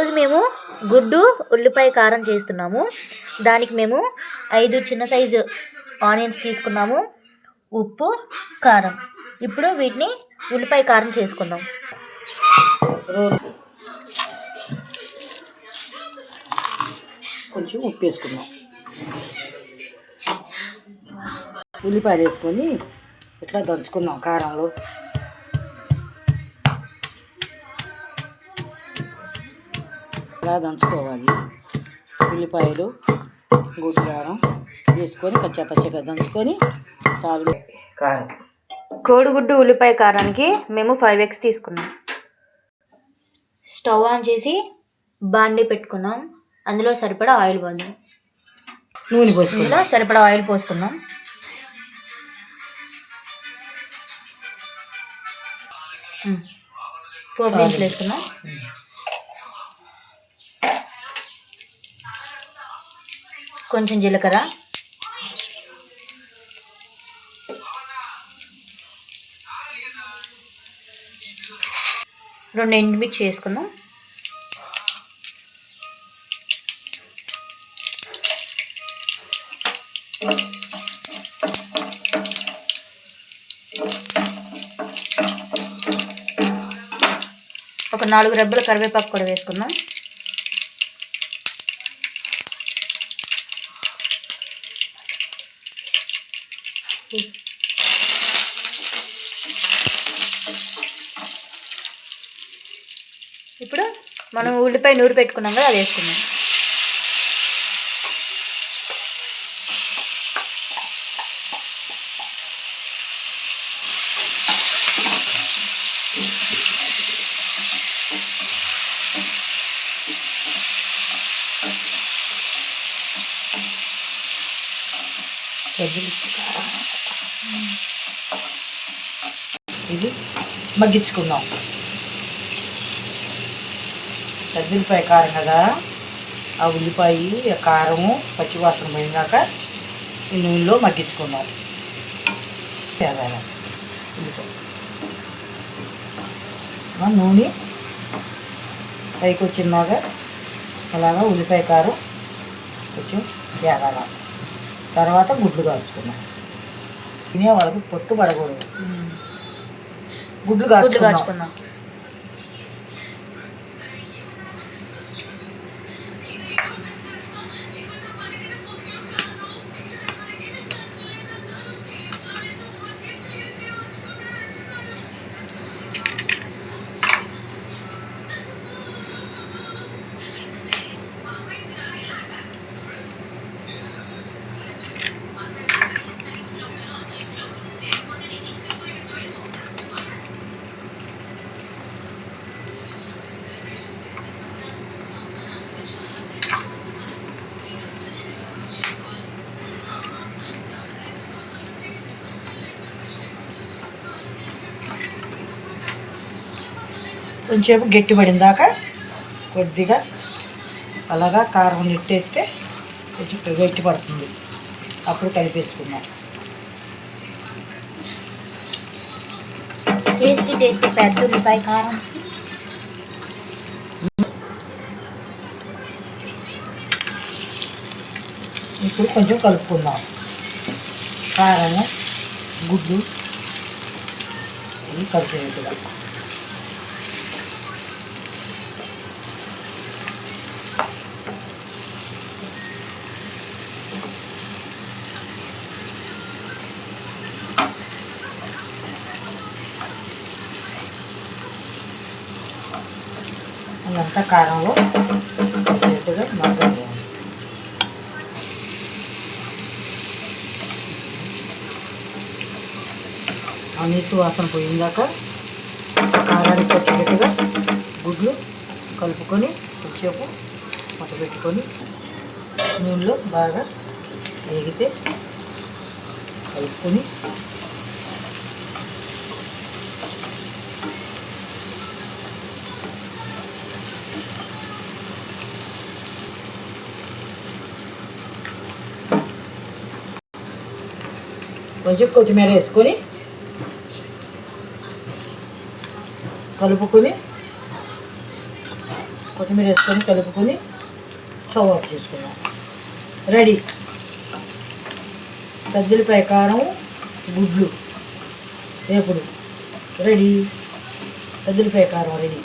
ఈరోజు మేము గుడ్డు ఉల్లిపాయ కారం చేస్తున్నాము. దానికి మేము ఐదు చిన్న సైజు ఆనియన్స్ తీసుకున్నాము. ఉప్పు కారం. ఇప్పుడు వీటిని ఉల్లిపాయ కారం చేసుకుందాం. కొంచెం ఉప్పు వేసుకుందాం. ఉల్లిపాయలు వేసుకొని ఇట్లా దంచుకుందాం కారంలో. ఇలా దంచుకోవాలి? ఉల్లిపాయలు గుడ్డు కారం వేసుకొని పచ్చ పచ్చగా దంచుకొని చాలు కారం కోడిగుడ్డు ఉల్లిపాయ కారానికి మేము ఫైవ్ ఎక్స్ తీసుకున్నాం. స్టవ్ ఆన్ చేసి బాండి పెట్టుకున్నాం. అందులో సరిపడా ఆయిల్ పోద్దాం. నూనె పోసుకుందాం. సరిపడా ఆయిల్ పోసుకుందాం. పోపు దినుసులు వేసుకుందాం కొంచెం జీలకర్ర. రెండు ఎండుమిర్చి వేసుకుందాం. ఒక నాలుగు రెబ్బల కరివేపాకు కూడా వేసుకుందాం. ఇప్పుడు మనం ఉల్లిపాయ నూరు పెట్టుకున్నాం కదా అది వేసుకున్నాం ఇది మగ్గించుకుందాం. ఉల్లిపాయ కారం కదా? ఆ ఉల్లిపాయ కారము పచ్చివాసన పోయినాక ఈ నూనెలో మగ్గించుకుందాం. ఉల్లిపాయ నూనె పైకి వచ్చినాక అలాగా ఉల్లిపాయ కారం కొంచెం తేగాల తర్వాత గుడ్లు కాల్చుకుందాం తినే వాళ్ళకి పొట్టు పడకూడదు. గుడ్లు గుడ్లు కొంచెంసేపు గట్టి పడిందాక కొద్దిగా అలాగా కారం నెట్టేస్తే కొంచెం గట్టి పడుతుంది. అప్పుడు కలిపేసుకుందాం. టేస్టీ టేస్టీ పెద్ద ఉల్లిపాయ కారం. ఇప్పుడు కొంచెం కలుపుకుందాం. కారము గుడ్డు ఇవి కలిపేట్టుగా అంత కారంలో కలిపేట్టుగా నీసు వాసన పోయిందాక కారానికి వచ్చేటట్టుగా గుడ్లు కలుపుకొని కొంచెంసేపు మత పెట్టుకొని నూనెలో బాగా వేగితే కలుపుకొని కొంచెం కొత్తిమీర వేసుకొని కలుపుకొని కొత్తిమీర వేసుకొని కలుపుకొని స్టవ్ ఆఫ్ చేసుకున్నాం రెడీ. దద్దిలపై కారం గుడ్లు రేపుడు రెడీ. దద్దిలపై కారం రెడీ.